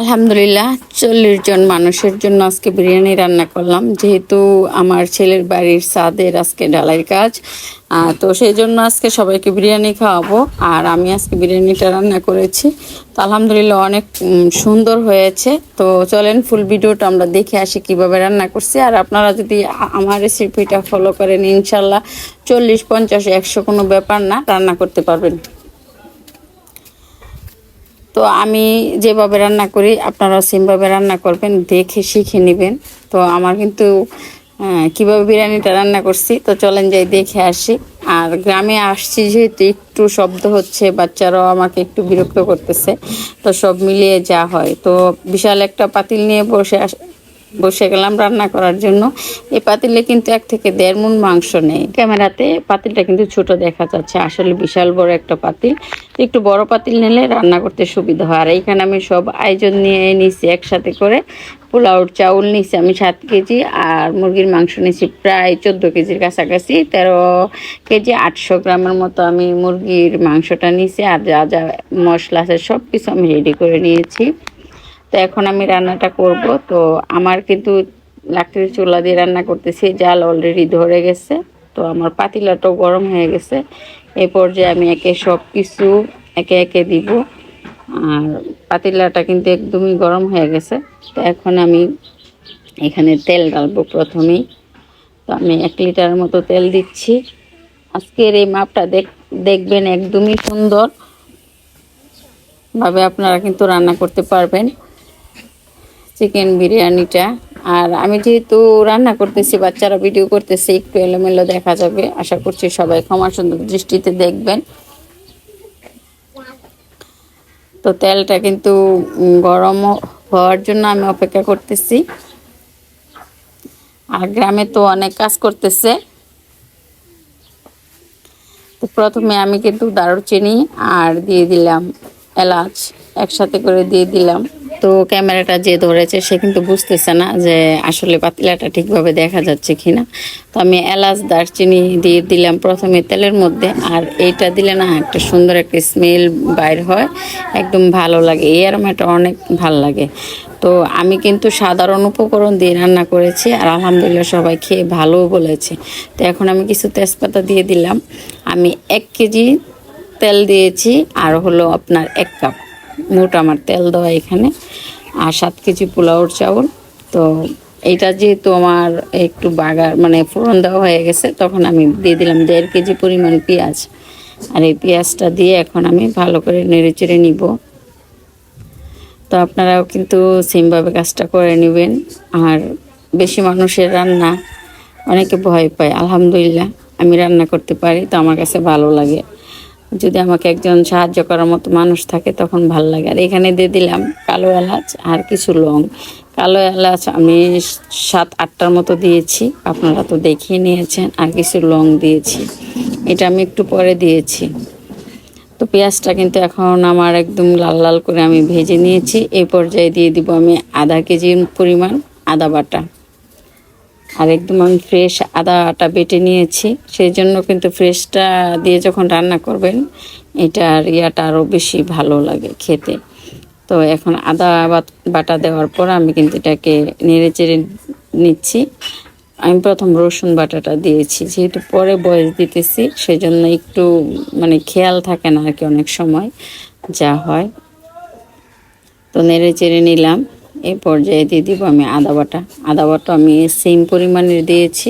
আলহামদুলিল্লাহ, চল্লিশ জন মানুষের জন্য আজকে বিরিয়ানি রান্না করলাম। যেহেতু আমার ছেলের বাড়ির সাদের আজকে ঢালাইয়ের কাজ তো সেই জন্য আজকে সবাইকে বিরিয়ানি খাওয়াবো। আর আমি আজকে বিরিয়ানিটা রান্না করেছি। তো আলহামদুলিল্লাহ অনেক সুন্দর হয়েছে। তো চলেন ফুল ভিডিওটা আমরা দেখে আসি কীভাবে রান্না করছি। আর আপনারা যদি আমার রেসিপিটা ফলো করেন, ইনশাল্লাহ চল্লিশ, পঞ্চাশ, একশো কোনো ব্যাপার না, রান্না করতে পারবেন। আমি যেভাবে রান্না করি আপনারা সেমভাবে রান্না করবেন, দেখে শিখে নেবেন। তো আমার কিন্তু কীভাবে বিরিয়ানিটা রান্না করছি, তো চলেন যাই দেখে আসি। আর গ্রামে আসছি যেহেতু একটু শব্দ হচ্ছে, বাচ্চারাও আমাকে একটু বিরক্ত করতেছে, তো সব মিলিয়ে যা হয়। তো বিশাল একটা পাতিল নিয়ে বসে বসে গেলাম রান্না করার জন্য। এই পাতিলে কিন্তু এক থেকে দেড় মন মাংস নেই। ক্যামেরাতে পাতিলটা কিন্তু ছোট দেখা যাচ্ছে, আসলে বিশাল বড় একটা পাতিল। একটু বড় পাতিল নিলে রান্না করতে সুবিধা হয়। আর এইখানে আমি সব আয়োজন নিয়ে নিছি, একসাথে করে। পোলাওর চাউল নিছি আমি সাত কেজি আর মুরগির মাংস নিছি প্রায় চোদ্দ কেজির কাছাকাছি। তেরো কেজি আটশো গ্রামের মতো আমি মুরগির মাংসটা নিছি আর যা যা মশলা আছে সব কিছু আমি রেডি করে নিয়েছি। তো এখন আমি রান্নাটা করব। তো আমার কিন্তু লাকড়ির চুলা দিয়ে রান্না করতেছি, জাল অলরেডি ধরে গেছে। তো আমার পাতিলাটাও গরম হয়ে গেছে। এই পর্যায়ে আমি একে সব কিছু একে একে দিব। আর পাতিলাটা কিন্তু একদমই গরম হয়ে গেছে। তো এখন আমি এখানে তেল ডালবো প্রথমেই। তো আমি এক লিটারের মতো তেল দিচ্ছি। আজকের এই মাপটা দেখ, দেখবেন একদমই সুন্দর। ভাবে আপনারা কিন্তু রান্না করতে পারবেন। চিকেন বিরিয়ানিটা। আর আমি যেহেতু রান্না করতেছি, বাচ্চারা ভিডিও করতেছে, একটু এলোমেলো দেখা যাবে। আশা করছি সবাই ক্ষমা সুন্দর দৃষ্টিতে দেখবেন। তো তেলটা কিন্তু গরম হওয়ার জন্য আমি অপেক্ষা করতেছি। আর গ্রামে তো অনেক কাজ করতেছে। তো প্রথমে আমি কিন্তু দারুচিনি আর দিয়ে দিলাম এলাচ, একসাথে করে দিয়ে দিলাম। তো ক্যামেরাটা যে ধরেছে, সে কিন্তু বুঝতেছে না যে আসলে পাতিলাটা ঠিকভাবে দেখা যাচ্ছে কিনা। তো আমি এলাচ, দারচিনি দিয়ে দিলাম প্রথমে তেলের মধ্যে, আর এইটা দিলে না একটা সুন্দর একটা স্মেল বাইর হয়, একদম ভালো লাগে। এই আরমাটা অনেক ভালো লাগে। তো আমি কিন্তু সাধারণ উপকরণ দিয়ে রান্না করেছি, আর আলহামদুলিল্লাহ সবাই খেয়ে ভালোও বলেছে। তো এখন আমি কিছু তেজপাতা দিয়ে দিলাম। আমি এক কেজি তেল দিয়েছি, আর হলো আপনার এক কাপ। মোট আমার তেল দেওয়া এখানে। আর সাত কেজি পোলাওর চাউল। তো এইটা যেহেতু আমার একটু বাগার মানে ফোড়ন দেওয়া হয়ে গেছে, তখন আমি দিয়ে দিলাম দেড় কেজি পরিমাণ পেঁয়াজ। আর এই পেঁয়াজটা দিয়ে এখন আমি ভালো করে নেড়ে চেড়ে নিব। তো আপনারাও কিন্তু সেমভাবে কাজটা করে নেবেন। আর বেশি মানুষের রান্না অনেকে ভয় পায়, আলহামদুলিল্লাহ, আমি রান্না করতে পারি, তো আমার কাছে ভালো লাগে। যদি আমাকে একজন সাহায্য করার মতো মানুষ থাকে, তখন ভালো লাগে। আর এখানে দিয়ে দিলাম কালো এলাচ আর কিছু লং। কালো এলাচ আমি সাত, আটটার মতো দিয়েছি। আপনারা তো দেখিয়ে নিয়েছেন, আর কিছু লং দিয়েছি। এটা আমি একটু পরে দিয়েছি। তো পেঁয়াজটা কিন্তু এখন আমার একদম লাল লাল করে আমি ভেজে নিয়েছি। এই পর্যায়ে দিয়ে দিব আমি আধা কেজির পরিমাণ আদা বাটা। আর একদম আমি ফ্রেশ আদাটা বেটে নিয়েছি। সেই জন্য কিন্তু ফ্রেশটা দিয়ে যখন রান্না করবেন, এটার ইয়াটা আরও বেশি ভালো লাগে খেতে। তো এখন আদা বাটা দেওয়ার পর আমি কিন্তু এটাকে নেড়ে চেড়ে নিচ্ছি। আমি প্রথম রসুন বাটাটা দিয়েছি, যেহেতু পরে বয়স দিতেছি সেই জন্য একটু মানে খেয়াল থাকে না আর কি অনেক সময় যা হয়। তো নেড়ে চেড়ে নিলাম। এই পর্যায়ে দিয়ে দিব আমি আদা বাটা। আদা বাটা আমি সেম পরিমাণের দিয়েছি।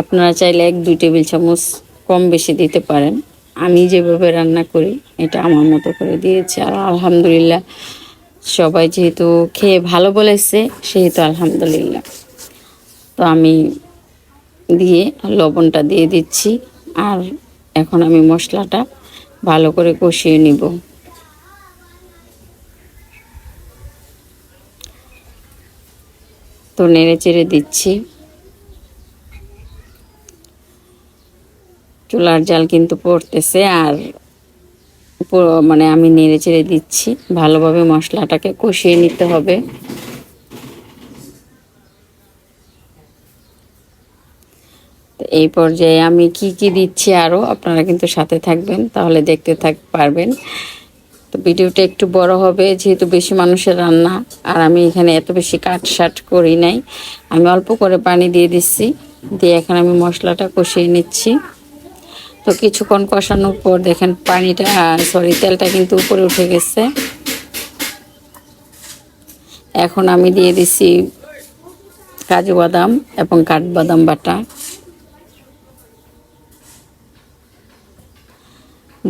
আপনারা চাইলে এক, দুই টেবিল চামচ কম বেশি দিতে পারেন। আমি যেভাবে রান্না করি, এটা আমার মতো করে দিয়েছি। আর আলহামদুলিল্লাহ, সবাই যেহেতু খেয়ে ভালো বলেছে, সেহেতু আলহামদুলিল্লাহ। তো আমি দিয়ে লবণটা দিয়ে দিচ্ছি। আর এখন আমি মশলাটা ভালো করে কষিয়ে নিব। তো নেড়ে চেড়ে দিচ্ছি। চুলার জাল কিন্তু পড়তেছে আর মানে আমি নেড়ে চেড়ে দিচ্ছি। ভালোভাবে মশলাটাকে কষিয়ে নিতে হবে। এই পর্যায়ে আমি কি কি দিচ্ছি আরও আপনারা কিন্তু সাথে থাকবেন, তাহলে দেখতে থাক, পারবেন। ভিডিওটা একটু বড় হবে, যেহেতু বেশি মানুষের রান্না, আর আমি এখানে এত বেশি কাট শাট করি নাই। আমি অল্প করে পানি দিয়ে দিচ্ছি, দিয়ে এখন আমি মশলাটা কষিয়ে নিচ্ছি। তো কিছুক্ষণ কষানোর পর দেখেন পানিটা সরি তেলটা কিন্তু উপরে উঠে গেছে। এখন আমি দিয়ে দিছি কাজু বাদাম এবং কাঠবাদাম বাটা।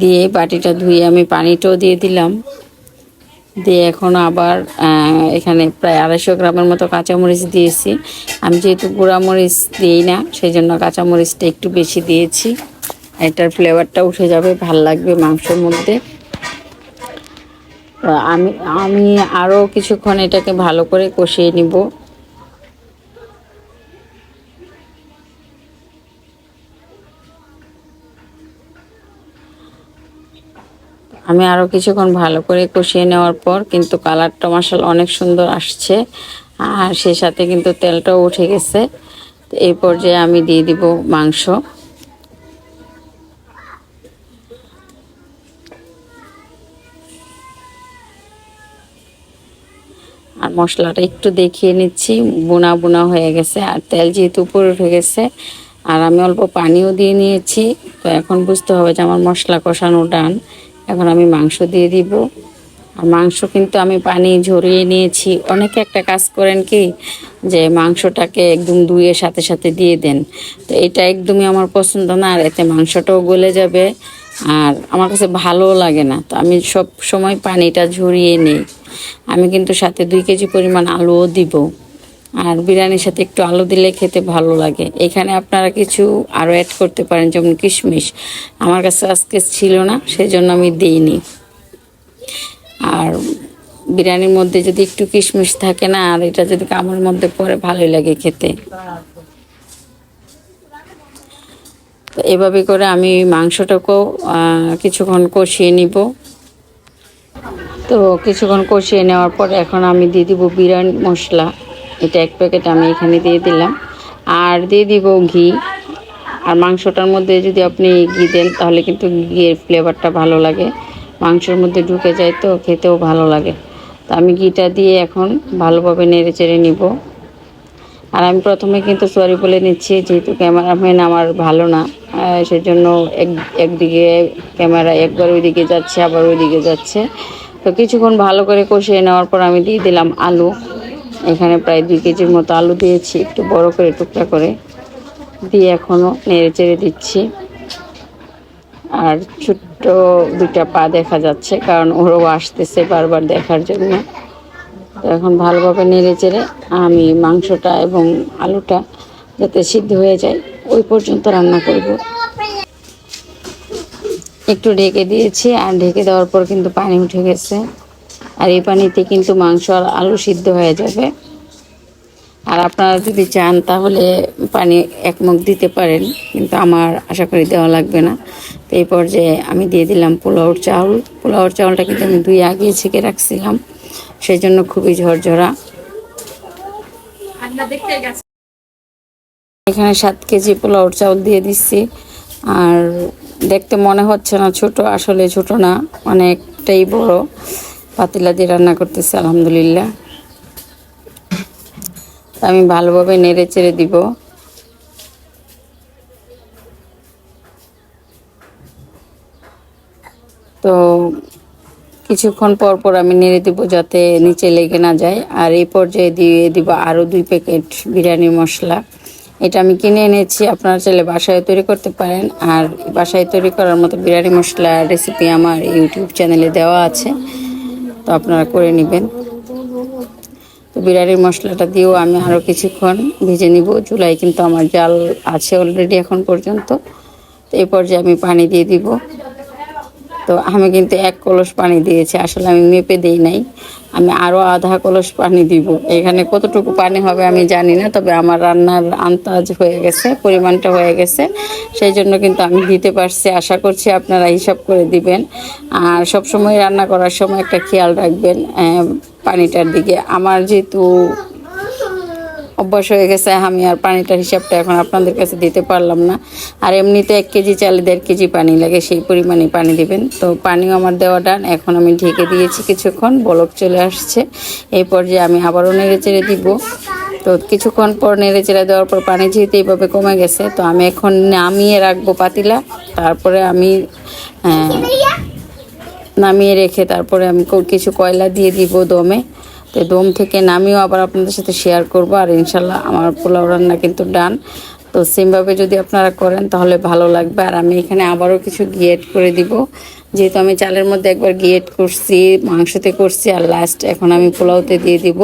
দিয়ে বাটিটা ধুয়ে আমি পানিটাও দিয়ে দিলাম। দিয়ে এখন আবার এখানে প্রায় আড়াইশো গ্রামের মতো কাঁচামরিচ দিয়েছি। আমি যেহেতু গুঁড়ামরিচ দিই না সেই জন্য কাঁচামরিচটা একটু বেশি দিয়েছি। এটার ফ্লেভারটা উঠে যাবে, ভালো লাগবে মাংসের মধ্যে। আমি আমি আরও কিছুক্ষণ এটাকে ভালো করে কষিয়ে নিব। আমি আরও কিছুক্ষণ ভালো করে কষিয়ে নেওয়ার পর কিন্তু কালারটা মশাল অনেক সুন্দর আসছে। আর সে সাথে কিন্তু তেলটাও উঠে গেছে। এই পর্যায়ে আমি দিয়ে দিব মাংস। আর মশলাটা একটু দেখিয়ে নিচ্ছি। বোনা বোনা হয়ে গেছে। আর তেল যেহেতু উপরে উঠে গেছে, আর আমি অল্প পানিও দিয়ে নিয়েছি। তো এখন বুঝতে হবে যে আমার মশলা কষানো ডান। এখন আমি মাংস দিয়ে দিব। আর মাংস কিন্তু আমি পানি ঝরিয়ে নিয়েছি। অনেকে একটা কাজ করেন কি, যে মাংসটাকে একদম ধুয়ে সাথে সাথে দিয়ে দেন। তো এটা একদমই আমার পছন্দ না, আর এতে মাংসটাও গলে যাবে, আর আমার কাছে ভালোও লাগে না। তো আমি সব সময় পানিটা ঝরিয়ে নিই। আমি কিন্তু সাথে দুই কেজি পরিমাণ আলুও দিব। আর বিরিয়ানির সাথে একটু আলু দিলে খেতে ভালো লাগে। এখানে আপনারা কিছু আরও অ্যাড করতে পারেন, যেমন কিশমিশ। আমার কাছে আজকে ছিল না সেই জন্য আমি দিইনি। আর বিরিয়ানির মধ্যে যদি একটু কিশমিশ থাকে না, আর এটা যদি কামড়ের মধ্যে পড়ে, ভালোই লাগে খেতে। তো এভাবে করে আমি মাংসটাকেও কিছুক্ষণ কষিয়ে নিব। তো কিছুক্ষণ কষিয়ে নেওয়ার পর এখন আমি দিয়ে দিব বিরিয়ানি মশলা। এটা এক প্যাকেট আমি এখানে দিয়ে দিলাম। আর দিয়ে দিব ঘি। আর মাংসটার মধ্যে যদি আপনি ঘি দেন, তাহলে কিন্তু ঘিয়ের ফ্লেভারটা ভালো লাগে। মাংসের মধ্যে ঢুকে যায় তো, খেতেও ভালো লাগে। তো আমি ঘিটা দিয়ে এখন ভালোভাবে নেড়ে চেড়ে নিব। আর আমি প্রথমে কিন্তু সরি বলে নিচ্ছি, যেহেতু ক্যামেরাম্যান আমার ভালো না। সেজন্য এক, একদিকে ক্যামেরা একবার ওইদিকে যাচ্ছে, আবার ওইদিকে যাচ্ছে। তো কিছুক্ষণ ভালো করে কষিয়ে নেওয়ার পর আমি দিয়ে দিলাম আলু। এখানে প্রায় দুই কেজির মতো আলু দিয়েছি, একটু বড় করে, টুকরা করে। দিয়ে এখনও নেড়ে চেড়ে দিচ্ছি। আর ছোট্ট দুইটা পা দেখা যাচ্ছে, কারণ ওরাও আসতেছে বারবার দেখার জন্য। তো এখন ভালোভাবে নেড়ে চেড়ে আমি মাংসটা এবং আলুটা যাতে সিদ্ধ হয়ে যায়, ওই পর্যন্ত রান্না করব। একটু ঢেকে দিয়েছি, আর ঢেকে দেওয়ার পর কিন্তু পানি উঠে গেছে। আর এই পানিতে কিন্তু মাংস আর আলু সিদ্ধ হয়ে যাবে। আর আপনারা যদি চান তাহলে পানি এক মুখ দিতে পারেন কিন্তু আমার আশা করি দেওয়া লাগবে না। তো এই পর্যায়ে আমি দিয়ে দিলাম পোলাওর চাউল। পোলাওর চাউলটা কিন্তু আমি দুই আগে ছেঁকে রাখছিলাম সেই জন্য খুবই ঝরঝরা। এখানে সাত কেজি পোলাওর চাউল দিয়ে দিচ্ছি। আর দেখতে মনে হচ্ছে না ছোট আসলে ছোট না অনেকটাই বড়। পাতিলা দিয়ে রান্না করতেছি, আলহামদুলিল্লাহ। আমি ভালোভাবে নেড়ে চেড়ে দিব। তো কিছুক্ষণ পর পর আমি নেড়ে দিব যাতে নিচে লেগে না যায়। আর এই পর্যায়ে দিয়ে দিব আরও দুই প্যাকেট বিরিয়ানি মশলা। এটা আমি কিনে এনেছি, আপনারা চাইলে বাসায় তৈরি করতে পারেন। আর বাসায় তৈরি করার মতো বিরিয়ানি মশলা রেসিপি আমার ইউটিউব চ্যানেলে দেওয়া আছে। তো আপনারা করে নেবেন। তো বিরিয়ানির মশলাটা দিয়েও আমি আরও কিছুক্ষণ ভেজে নিব। চুলায় কিন্তু আমার জাল আছে অলরেডি এখন পর্যন্ত। তো এই পর্যায়ে আমি পানি দিয়ে দিব। তো আমি কিন্তু এক কলস পানি দিয়েছি, আসলে আমি মেপে দিই নাই। আমি আরও আধা কলস পানি দিব। এখানে কতটুকু পানি হবে আমি জানি না, তবে আমার রান্নার আন্দাজ হয়ে গেছে, পরিমাণটা হয়ে গেছে। সেই জন্য কিন্তু আমি দিতে পারছি, আশা করছি আপনারা হিসাব করে দিবেন। আর সব সময় রান্না করার সময় একটা খেয়াল রাখবেন পানিটার দিকে। আমার যেহেতু অভ্যাস হয়ে গেছে। আমি আর পানিটার হিসাবটা এখন আপনাদের কাছে দিতে পারলাম না। আর এমনিতে এক কেজি চালে দেড় কেজি পানি লাগে, সেই পরিমাণে পানি দিবেন। তো পানিও আমার দেওয়া ডান এখন আমি ঢেকে দিয়েছি কিছুক্ষণ, বলক চলে আসছে। এই পর্যায়ে আমি আবারও নেড়ে চেড়ে দিব। তো কিছুক্ষণ পর নেড়ে চেড়ে দেওয়ার পর পানি যেহেতু এইভাবে কমে গেছে, তো আমি এখন নামিয়ে রাখব পাতিলা। তারপরে আমি নামিয়ে রেখে তারপরে আমি কিছু কয়লা দিয়ে দিব দমে। তো ডোম থেকে নামিয়েও আবার আপনাদের সাথে শেয়ার করব। আর ইনশাল্লাহ আমার পোলাও রান্না কিন্তু ডান তো সেমভাবে যদি আপনারা করেন তাহলে ভালো লাগবে। আর আমি এখানে আবারও কিছু গিয়েট করে দিব। যেহেতু আমি চালের মধ্যে একবার add করছি, মাংসতে করছি, আর লাস্ট এখন আমি পোলাওতে দিয়ে দিব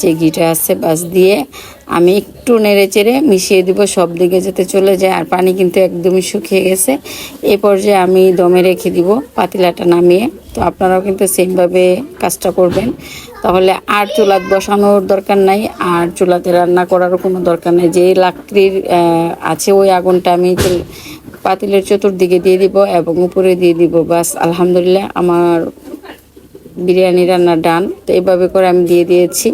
যে ঘিটা আছে বাস দিয়ে। আমি একটু নেড়ে চেড়ে মিশিয়ে দিব, সব দিকে যাতে চলে যায়, আর পানি কিন্তু একদমই শুকিয়ে গেছে। এই পর্যায়ে আমি দমে রেখে দিব পাতিলাটা নামিয়ে। তো আপনারাও কিন্তু সেমভাবে কাজটা করবেন। তাহলে আর চুলাত বসানোর দরকার নাই, আর চুলাতে রান্না করারও কোনো দরকার নেই। যে লাকড়ির আছে ওই আগুনটা আমি পাতিলের চতুর্দিকে দিয়ে দিব এবং উপরে দিয়ে দিব, বাস আলহামদুলিল্লাহ আমার বিরিয়ানি রান্না ডান। তো এইভাবে করে আমি দিয়ে দিয়েছি।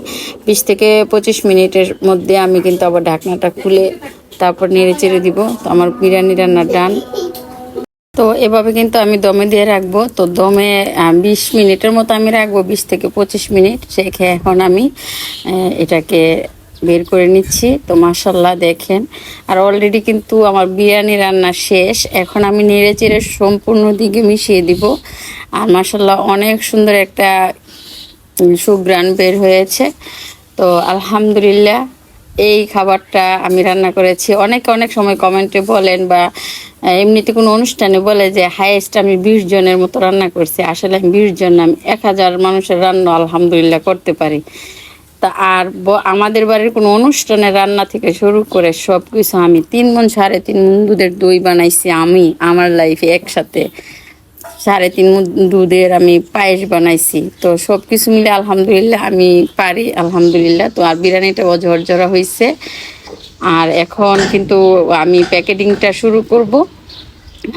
বিশ থেকে পঁচিশ মিনিটের মধ্যে আমি কিন্তু আবার ঢাকনাটা খুলে তারপর নেড়ে চেড়ে দিব। তো আমার বিরিয়ানি রান্না ডান। তো এভাবে কিন্তু আমি দমে দিয়ে রাখব। তো দমে বিশ মিনিটের মতো আমি রাখব, বিশ থেকে পঁচিশ মিনিট। রেখে এখন আমি এটাকে বের করে নিচ্ছি। তো মাসাল্লাহ দেখেন। আর অলরেডি কিন্তু আমার বিরিয়ানি রান্না শেষ। এখন আমি নেড়ে চেড়ে সম্পূর্ণ দিকে মিশিয়ে দিব। আর মাসাল্লাহ অনেক সুন্দর একটা উম, সুঘ্রাণ বের হয়েছে। তো আলহামদুলিল্লাহ এই খাবারটা আমি রান্না করেছি। অনেকে অনেক সময় কমেন্টে বলেন বা এমনিতে কোনো অনুষ্ঠানে বলে যে হাইয়েস্ট আমি বিশ জনের মতো রান্না করছি। আসলে আমি বিশ জন আমি এক হাজার মানুষের রান্না আলহামদুলিল্লাহ করতে পারি। তা আর আমাদের বাড়ির কোনো অনুষ্ঠানে রান্না থেকে শুরু করে সব কিছু আমি তিন মন, সাড়ে তিন মন দুধের দই বানাইছি আমি, আমার লাইফে একসাথে। সাড়ে তিন মন দুধের আমি পায়েস বানাইছি। তো সব কিছু মিলে আলহামদুলিল্লাহ আমি পারি, আলহামদুলিল্লাহ। তো আর বিরিয়ানিটাও ঝরঝরা হয়েছে আর এখন কিন্তু আমি প্যাকেটিংটা শুরু করব।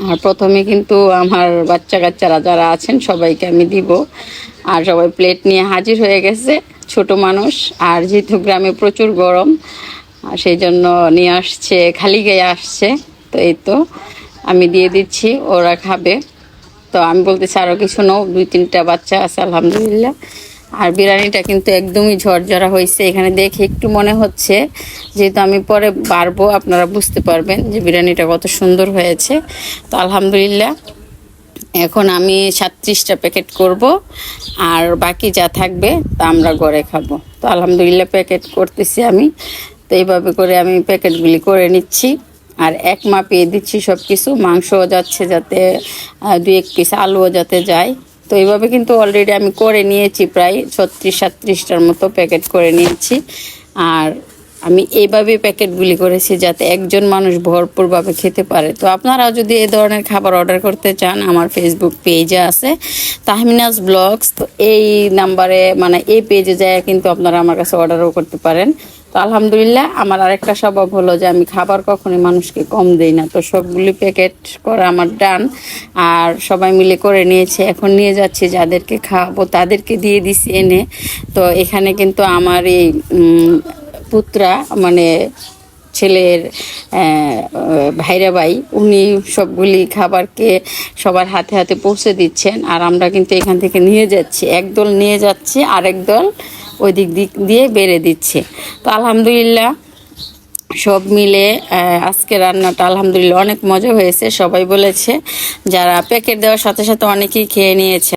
আর প্রথমে কিন্তু আমার বাচ্চা কাচ্চারা যারা আছেন সবাইকে আমি দিব। আর সবাই প্লেট নিয়ে হাজির হয়ে গেছে। ছোট মানুষ, আর যেহেতু গ্রামে প্রচুর গরম সেই জন্য নিয়ে আসছে, খালি গায়ে আসছে, তো এই তো আমি দিয়ে দিচ্ছি, ওরা খাবে। তো আমি বলতেছি আরও কিছু নাও, দুই তিনটা বাচ্চা আছে, আলহামদুলিল্লাহ। আর বিরিয়ানিটা কিন্তু একদমই ঝরঝরা হয়েছে, এখানে দেখে একটু মনে হচ্ছে, যেহেতু আমি পরে বাড়বো, আপনারা বুঝতে পারবেন যে বিরিয়ানিটা কত সুন্দর হয়েছে। তো আলহামদুলিল্লাহ এখন আমি সাতত্রিশটা প্যাকেট করব, আর বাকি যা থাকবে তা আমরা ঘরে খাব। তো আলহামদুলিল্লাহ প্যাকেট করতেছি আমি। তো এইভাবে করে আমি প্যাকেটগুলি করে নিচ্ছি। আর এক মাপিয়ে দিচ্ছি সব কিছু মাংসও যাচ্ছে যাতে দুই এক পিস আলুও যাতে যায়। তো এইভাবে কিন্তু অলরেডি আমি করে নিয়েছি প্রায় ছত্রিশ সাতত্রিশটার মতো প্যাকেট করে নিয়েছি। আর আমি এইভাবে প্যাকেটগুলি করেছি যাতে একজন মানুষ ভরপুরভাবে খেতে পারে। তো আপনারাও যদি এই ধরনের খাবার অর্ডার করতে চান, আমার ফেসবুক পেজে আছে। তাহমিনাজ ব্লগস, তো এই নাম্বারে মানে এই পেজে যায় কিন্তু আপনারা আমার কাছে অর্ডারও করতে পারেন। তো আলহামদুলিল্লাহ, আমার আরেকটা স্বভাব হলো যে আমি খাবার কখনোই মানুষকে কম দেই না। তো সবগুলি প্যাকেট করা আমার ডান আর সবাই মিলে করে নিয়েছে। এখন নিয়ে যাচ্ছি যাদেরকে খাওয়াবো, তাদেরকে দিয়ে দিছি এনে। তো এখানে কিন্তু আমার এই পুত্রা মানে ছেলের ভাইরা ভাই, উনি সবগুলি খাবারকে সবার হাতে হাতে পৌঁছে দিচ্ছেন আর আমরা কিন্তু এখান থেকে নিয়ে যাচ্ছি। একদল নিয়ে যাচ্ছি, আরেক দল ওই দিক দিক দিয়ে বেড়ে দিচ্ছে। তো আলহামদুলিল্লাহ সব মিলে আজকে রান্নাটা আলহামদুলিল্লাহ অনেক মজা হয়েছে। সবাই বলেছে, যারা প্যাকেট দেওয়ার সাথে সাথে অনেকেই খেয়ে নিয়েছে।